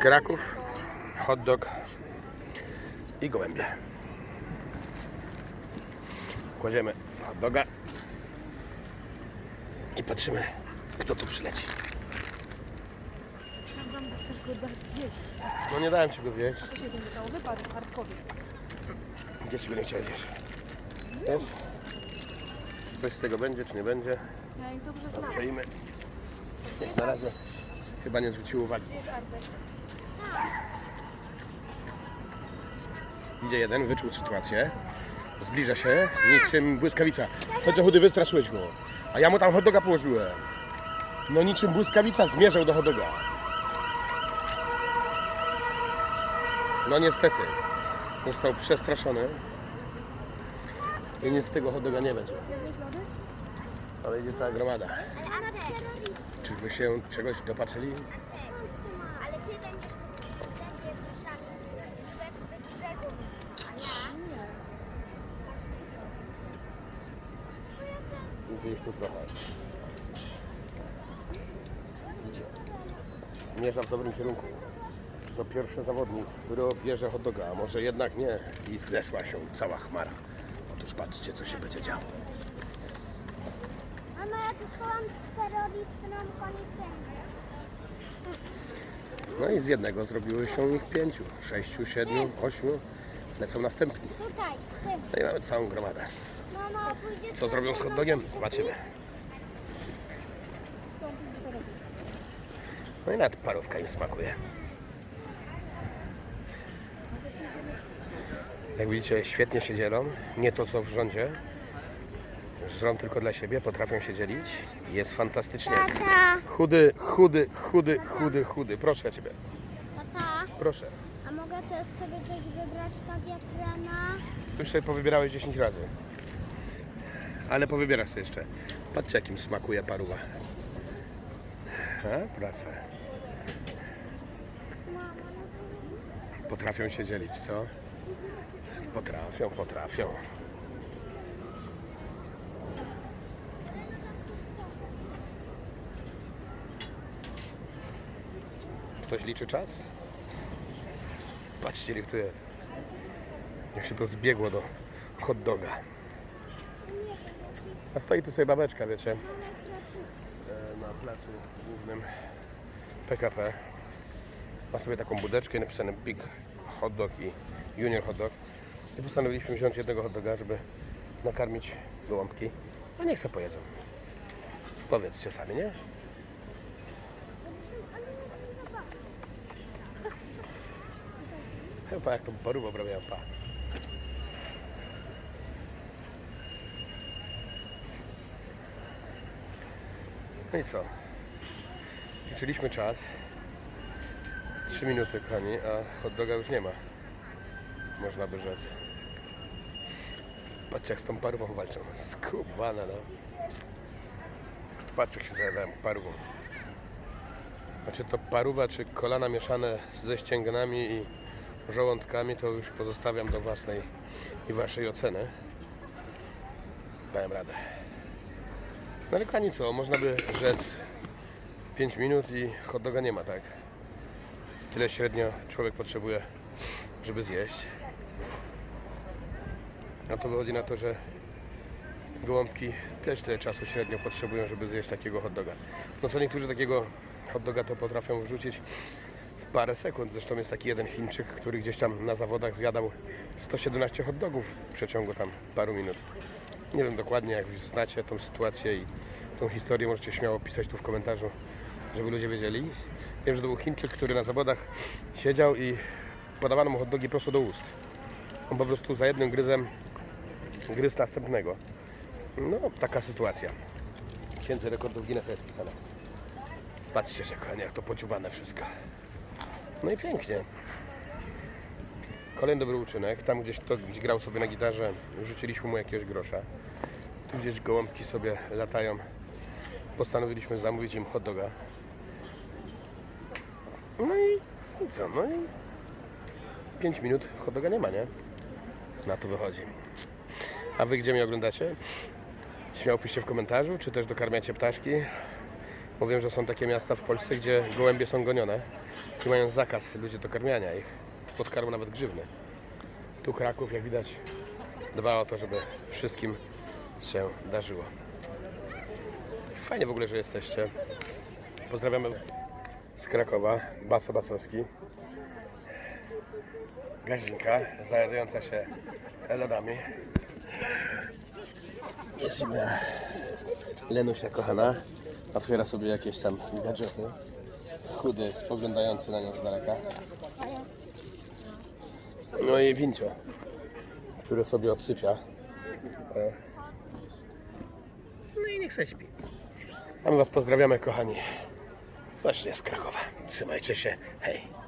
Kraków, hot dog i gołębie. Kładziemy hot doga i patrzymy, kto tu przyleci. Sprawdzam, bo chcesz go dać zjeść. No nie dałem ci go zjeść. Co się z nim stało? Wypadł hardkowy. Gdzie ci go nie chciałeś zjeść? Wiesz? Coś z tego będzie, czy nie będzie? Ja ich dobrze znam. Jak na razie chyba nie zwrócił uwagi. Idzie jeden, wyczuł sytuację. Zbliża się niczym błyskawica. Chodź chudy, wystraszyłeś go. A ja mu tam hot doga położyłem. No niczym błyskawica zmierzał do hot doga. No niestety. Został przestraszony. I nic z tego hot doga nie będzie. Ale idzie cała gromada. Czyżby się czegoś dopatrzyli? Ale ty będziesz, będziesz ruszany bez brzegu. Widzę ich tu trochę. Idzie. Zmierza w dobrym kierunku. Czy to pierwszy zawodnik, który bierze hot doga, a może jednak nie? I zeszła się cała chmara. Otóż patrzcie, co się będzie działo. Mama, ja tu No i z jednego zrobiły się ich pięciu, sześciu, siedmiu, ośmiu. Lecą następni. No i mamy całą gromadę. Co zrobią z hot dogiem? Zobaczymy. No i nawet parówka im smakuje. Jak widzicie, świetnie się dzielą. Nie to co w rządzie. Żrą tylko dla siebie, potrafią się dzielić. Jest fantastycznie. Tata, Chudy, chudy, chudy, chudy, chudy. Proszę Ciebie, tata, proszę. a mogę też sobie coś wybrać tak jak Rena? Już sobie powybierałeś 10 razy. Ale powybierasz sobie jeszcze. Patrzcie jakim smakuje paruwa. A, prasa. Potrafią się dzielić, co? Potrafią, potrafią. Ktoś liczy czas? Patrzcie, ile tu jest. Jak się to zbiegło do hot doga. A stoi tu sobie babeczka, wiecie, e, na placu głównym PKP. Ma sobie taką budeczkę i napisane Big Hot Dog i Junior Hot Dog. I postanowiliśmy wziąć jednego hot doga, żeby nakarmić gołąbki. No niech se pojedzą. Powiedzcie sami, nie? Chyba jak to paruwa prawie pa. No i co? Liczyliśmy czas. 3 minuty, kochani, a hot doga już nie ma. Można by rzec. Patrzcie jak z tą parową walczą. Skubana, no. Patrzcie jak się zajawałem parową. Znaczy to paruwa czy kolana mieszane ze ścięgnami i żołądkami to już pozostawiam do własnej i waszej oceny. Dałem radę. No ale kochani co, można by rzec 5 minut i hot doga nie ma, tak? Tyle średnio człowiek potrzebuje, żeby zjeść. A to wychodzi na to, że gołąbki też tyle czasu średnio potrzebują, żeby zjeść takiego hot doga. No co niektórzy takiego hot doga to potrafią wrzucić w parę sekund. Zresztą jest taki jeden Chińczyk, który gdzieś tam na zawodach zjadał 117 hot dogów w przeciągu tam paru minut. Nie wiem dokładnie, jak już znacie tą sytuację i tą historię, możecie śmiało pisać tu w komentarzu, żeby ludzie wiedzieli. Wiem, że to był Chińczyk, który na zawodach siedział i podawano mu hot dogi prosto do ust. On po prostu za jednym gryzem gryz następnego. No, taka sytuacja. Księdze rekordów Guinnessa jest pisane. Patrzcie kochani, jak to pociubane wszystko. No i pięknie. Kolejny dobry uczynek. Tam gdzieś to grał sobie na gitarze, rzuciliśmy mu jakiegoś grosza. Tu gdzieś gołąbki sobie latają. Postanowiliśmy zamówić im hot doga. No i, i co? No i 5 minut hot doga nie ma, nie? Na to wychodzi. A wy gdzie mnie oglądacie? Śmiało piszcie w komentarzu, czy też dokarmiacie ptaszki. Wiem, że są takie miasta w Polsce, gdzie gołębie są gonione. Tu mają zakaz ludzie do karmiania ich. Podkarmu nawet grzywny. Tu Kraków, jak widać, dba o to, żeby wszystkim się darzyło. Fajnie w ogóle, że jesteście. Pozdrawiamy z Krakowa, Basa Basowski. Gazinka, zajadająca się lodami. Jest Lenusia kochana. Otwiera sobie jakieś tam gadżety. Chudy, spoglądający na nią z daleka. No i Wincio, który sobie odsypia. E. No i niech se śpi. A my Was pozdrawiamy, kochani. Właśnie z Krakowa. Trzymajcie się. Hej.